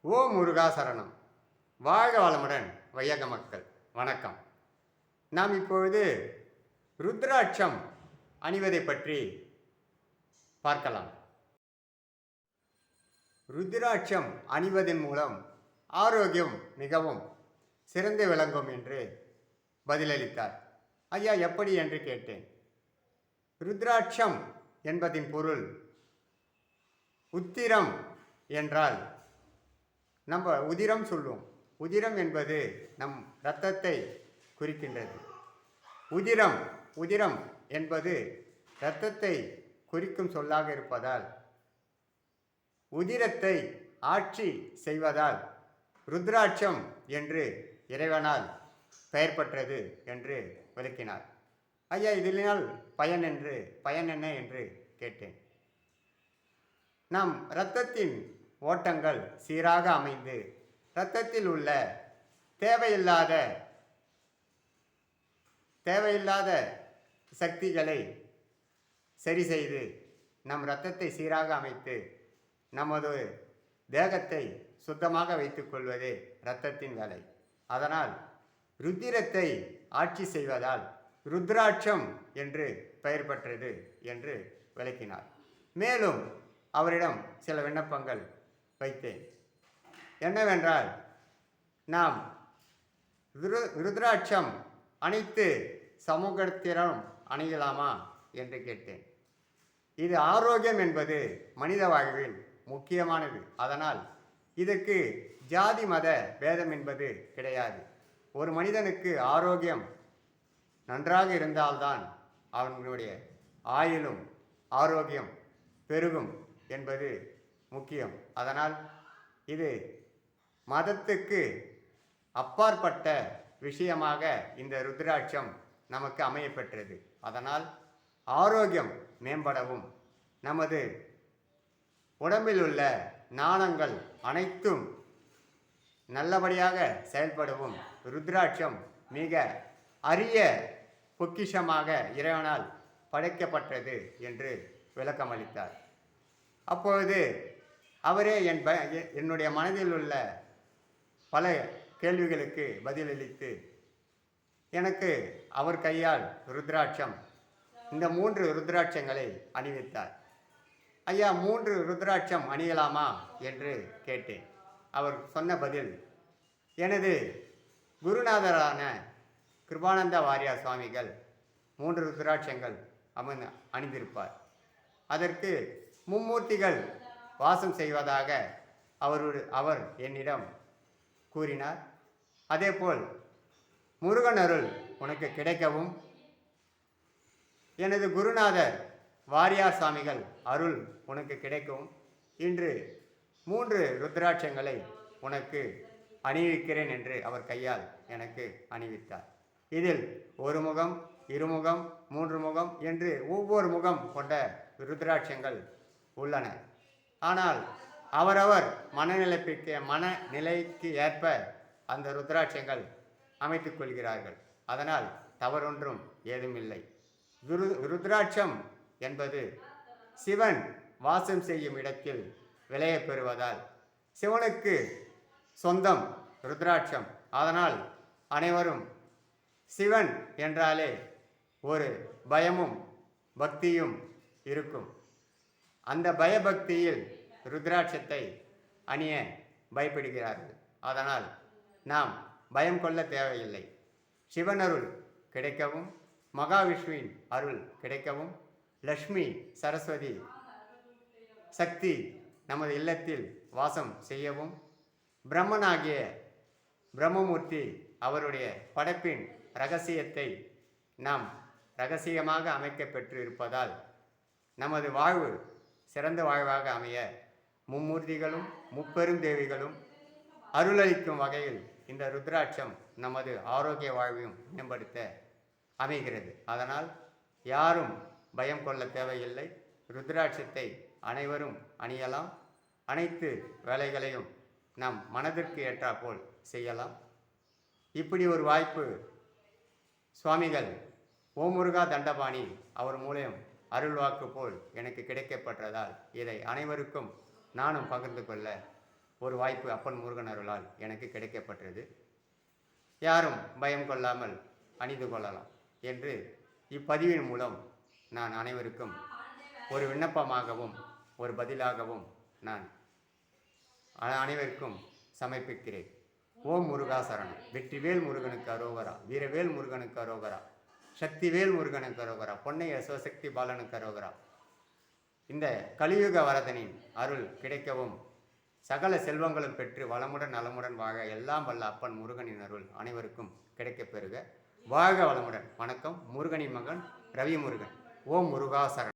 ஓ முருகா சரணம். வாழ வளமுடன் வையக மக்கள். வணக்கம். நாம் இப்பொழுது ருத்ராட்சம் அணிவதை பற்றி பார்க்கலாம். ருத்ராட்சம் அணிவதன் மூலம் ஆரோக்கியம் மிகவும் சிறந்து விளங்கும் என்று பதிலளித்தார். ஐயா எப்படி என்று கேட்டேன். ருத்ராட்சம் என்பதின் பொருள் உத்திரம் என்றால் நம்ம உதிரம் சொல்லுவோம் உதிரம் என்பது நம் இரத்தத்தை குறிக்கின்றது. உதிரம் உதிரம் என்பது இரத்தத்தை குறிக்கும் சொல்லாக இருப்பதால் உதிரத்தை ஆட்சி செய்வதால் ருத்ராட்சம் என்று இறைவனால் பெயர் பெற்றது என்று விளக்கினார். ஐயா இதனால் பயன் என்று பயன் என்ன என்று கேட்டேன். நம் இரத்தத்தின் ஓட்டங்கள் சீராக அமைந்து இரத்தத்தில் உள்ள தேவையில்லாத தேவையில்லாத சக்திகளை சரி செய்து நம் இரத்தத்தை சீராக அமைத்து நமது தேகத்தை சுத்தமாக வைத்துக்கொள்வதே இரத்தத்தின் வேலை. அதனால் ருத்திரத்தை ஆட்சி செய்வதால் ருத்ராட்சம் என்று பெயர் பெற்றது என்று விளக்கினார். மேலும் அவரிடம் சில விண்ணப்பங்கள் வைத்தேன். என்னவென்றால் நாம் ரு- ருத்ராட்சம் அனைத்து சமூகத்திடம் அணியலாமா என்று கேட்டேன். இது ஆரோக்கியம் என்பது மனித வாழ்வில் முக்கியமானது. அதனால் இதற்கு ஜாதி மத பேதம் என்பது கிடையாது. ஒரு மனிதனுக்கு ஆரோக்கியம் நன்றாக இருந்தால்தான் அவனுடைய ஆயுளும் ஆரோக்கியம் பெருகும் என்பது முக்கியம். அதனால் இது மதத்துக்கு அப்பாற்பட்ட விஷயமாக இந்த ருத்ராட்சம் நமக்கு அமையப்பெற்றது. அதனால் ஆரோக்கியம் மேம்படவும் நமது உடம்பில் உள்ள நாணங்கள் அனைத்தும் நல்லபடியாக செயல்படவும் ருத்ராட்சம் மிக அரிய பொக்கிஷமாக இறைவனால் படைக்கப்பட்டது என்று விளக்கமளித்தார். அப்பொழுது அவரே என் ப எ- என்னுடைய மனதில் உள்ள பல கேள்விகளுக்கு பதிலளித்து எனக்கு அவர் கையால் ருத்ராட்சம் இந்த மூன்று ருத்ராட்சங்களை அணிவித்தார். ஐயா மூன்று ருத்ராட்சம் அணியலாமா என்று கேட்டேன். அவர் சொன்ன பதில் எனது குருநாதரான கிருபானந்த வாரியார் சுவாமிகள் மூன்று ருத்ராட்சங்கள் அமர்ந்து அணிந்திருப்பார். அதற்கு மும்மூர்த்திகள் வாசம் செய்வதாக அவரு அவர் என்னிடம் கூறினார். அதேபோல் முருகன் அருள் உனக்கு கிடைக்கவும். எனது குருநாதர் வாரியார் சாமிகள் அருள் உனக்கு கிடைக்கவும். இன்று மூன்று ருத்ராட்சங்களை உனக்கு அணிவிக்கிறேன் என்று அவர் கையால் எனக்கு அணிவித்தார். இதில் ஒரு முகம் இருமுகம் மூன்று முகம் என்று ஒவ்வொரு முகம் கொண்ட ருத்ராட்சங்கள் உள்ளன. ஆனால் அவரவர் மனநிலைப்பிற்கு மனநிலைக்கு ஏற்ப அந்த ருத்ராட்சங்கள் அமைத்து கொள்கிறார்கள். அதனால் தவறொன்றும் ஏதுமில்லை. ருரு ருத்ராட்சம் என்பது சிவன் வாசம் செய்யும் இடத்தில் விளையப் பெறுவதால் சிவனுக்கு சொந்தம் ருத்ராட்சம். அதனால் அனைவரும் சிவன் என்றாலே ஒரு பயமும் பக்தியும் இருக்கும். அந்த பயபக்தியில் ருத்ராட்சத்தை அணிய பயப்படுகிறார்கள். அதனால் நாம் பயம் கொள்ள தேவையில்லை. சிவன் அருள் கிடைக்கவும் மகாவிஷ்ணுவின் அருள் கிடைக்கவும் லக்ஷ்மி சரஸ்வதி சக்தி நமது இல்லத்தில் வாசம் செய்யவும் பிரம்மனாகிய பிரம்மமூர்த்தி அவருடைய படைப்பின் ரகசியத்தை நாம் ரகசியமாக அமைக்கப்பெற்று இருப்பதால் நமது வாழ்வு சிறந்த வாழ்வாக அமைய மும்மூர்த்திகளும் முப்பெரும் தேவிகளும் அருளளிக்கும் வகையில் இந்த ருத்ராட்சம் நமது ஆரோக்கிய வாழ்வையும் மேம்படுத்த அமைகிறது. அதனால் யாரும் பயம் கொள்ள தேவையில்லை. ருத்ராட்சத்தை அனைவரும் அணியலாம். அனைத்து வேலைகளையும் நம் மனதிற்கு ஏற்றாற்போல் செய்யலாம். இப்படி ஒரு வாய்ப்பு சுவாமிகள் ஓமுருகா தண்டபாணி அவர் மூலம் அருள்வாக்கு போல் எனக்கு கிடைக்கப்பட்டதால் இதை அனைவருக்கும் நானும் பகிர்ந்து கொள்ள ஒரு வாய்ப்பு அப்பன் முருகன் அருளால் எனக்கு கிடைக்கப்பட்டது. யாரும் பயம் கொள்ளாமல் அணிந்து கொள்ளலாம் என்று இப்பதிவின் மூலம் நான் அனைவருக்கும் ஒரு விண்ணப்பமாகவும் ஒரு பதிலாகவும் நான் அனைவருக்கும் சமர்ப்பிக்கிறேன். ஓம் முருகாசரணம். வெற்றிவேல் முருகனுக்கு அரோகரா. வீரவேல் முருகனுக்கு அரோகரா. சக்திவேல் முருகனுக்கு அரோகரா. பொன்னைய சிவசக்தி பாலனுக்கு அரோகரா. இந்த கலியுக வரதனின் அருள் கிடைக்கவும் சகல செல்வங்களும் பெற்று வளமுடன் நலமுடன் வாக எல்லாம் வல்ல அப்பன் முருகனின் அருள் அனைவருக்கும் கிடைக்கப் பெறுக. வாழ்க வளமுடன். வணக்கம். முருகனின் மகன் ரவி முருகன் ஓம் முருகாசரன்